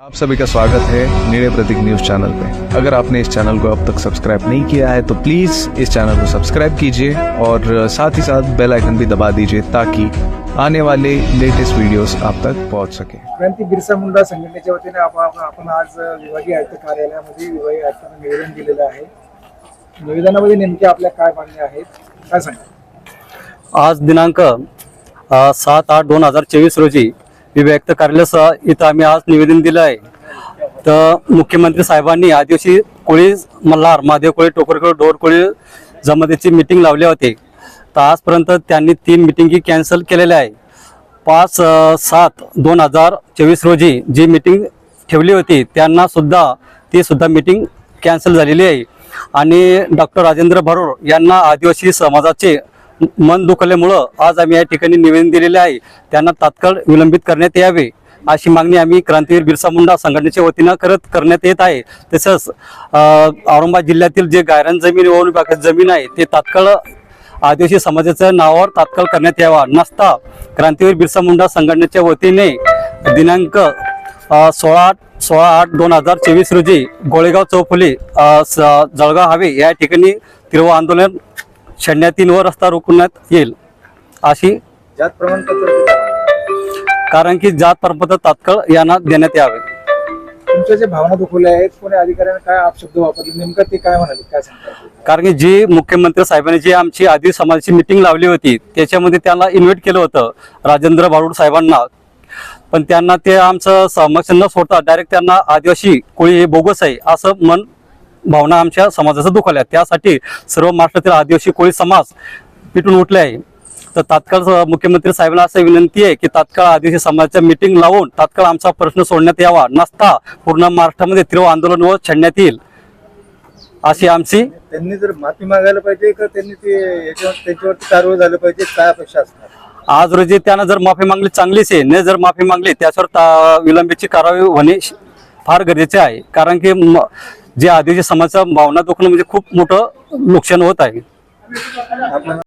आप सभी का स्वागत है नीले प्रतीक न्यूज चैनल पे। अगर आपने इस चैनल को अब तक सब्सक्राइब नहीं किया है तो प्लीज इस चैनल को सब्सक्राइब कीजिए और साथ ही साथ बेल आइकन भी दबा दीजिए ताकि आने वाले लेटेस्ट वीडियोस आप तक पहुंच सके। क्रांती बिरसा मुंडा संघटनेच्या वतीने आप- आप- आपण आज विभागीय आयुक्त कार्यालयामध्ये विभागीय आयुक्तांना निवेदन दिलेलं आहे. निवेदनामध्ये नेमक्या आपल्या काय मागण्या आहेत काय सांगा आज दिनांक सात आठ दोन हजार चोवीस रोजी विभागीय कार्यालयासह इथं आम्ही आज निवेदन दिलं आहे. तर मुख्यमंत्री साहेबांनी आदिवासी कोळी मल्हार महादेव कोळी टोकरकोळी डोर कोळी जमातीची मिटिंग लावली होती. तर आजपर्यंत त्यांनी तीन मिटिंगी कॅन्सल केलेल्या आहे. पाच सात दोन हजार चोवीस रोजी जी मिटिंग ठेवली होती त्यांना सुद्धा ती सुद्धा मिटिंग कॅन्सल झालेली आहे. आणि डॉक्टर राजेंद्र भरोर यांना आदिवासी समाजाचे मन दुखल्यामुळं आज आम्ही या ठिकाणी निवेदन दिलेले आहे. त्यांना तात्काळ विलंबित करण्यात यावे अशी मागणी आम्ही क्रांतीवीर बिरसा मुंडा संघटनेच्या वतीनं करत करण्यात येत आहे. तसंच औरंगाबाद जिल्ह्यातील जे गायरान जमीन वन विभागाची जमीन आहे ते तात्काळ आदिवासी समाजाच्या नावावर तात्काळ करण्यात यावा. नसता क्रांतीवीर बिरसा मुंडा संघटनेच्या वतीने दिनांक सोळा सोळा सोळा आठ दोन हजार चोवीस रोजी गोळेगाव चौफुली स- जळगाव हवे या ठिकाणी तीव्र आंदोलन येईल व रस्ता रोखण्यात येईल अशी जात प्रमाणपत्र कारण की जात प्रमाणपत्र तात्काळ यांना देण्यात यावे. तुमच्या जे भावना दुखवल्या आहेत कोणी अधिकाऱ्याने काय अपशब्द वापरले? नेमकं ते काय म्हणाले? काय सांगता कारण की जी मुख्यमंत्री साहेबांनी जी आमची आदिवासी समाजाची मिटिंग लावली होती त्याच्यामध्ये त्यांना इन्व्हाइट केलं होतं राजेंद्र बारूड साहेबांना. पण त्यांना ते आमचं समक्ष न सोडता डायरेक्ट त्यांना आदिवासी कोळी हे बोगस आहे असं मन भावना आमच्या समाजाचं दुखावल्या त्यासाठी सर्व महाराष्ट्रातील आदिवासी कोळी समाज पिटून उठले आहे. तर तात्काळ मुख्यमंत्री साहेबांना असं विनंती आहे की तात्काळ आदिवासी समाजाच्या मिटिंग लावून तात्काळ आमचा प्रश्न सोडण्यात यावा. नसता पूर्ण महाराष्ट्रामध्ये तीव्र आंदोलन व छेडण्यात येईल. अशी आमची त्यांनी जर माफी मागायला पाहिजे का त्यांनी ते याच्यावर त्यांच्यावरती कारवाई झालं पाहिजे? काय अपेक्षा असणार? आज रोजी त्यानं जर माफी मागली चांगलीच आहे. न जर माफी मागली त्याच्यावर विलंबीची कारवाई होणे फार गरजेचे आहे. कारण की जे आदिवासी समाजाचा भावना दुखणं म्हणजे खूप मोठं नुकसान होत आहे.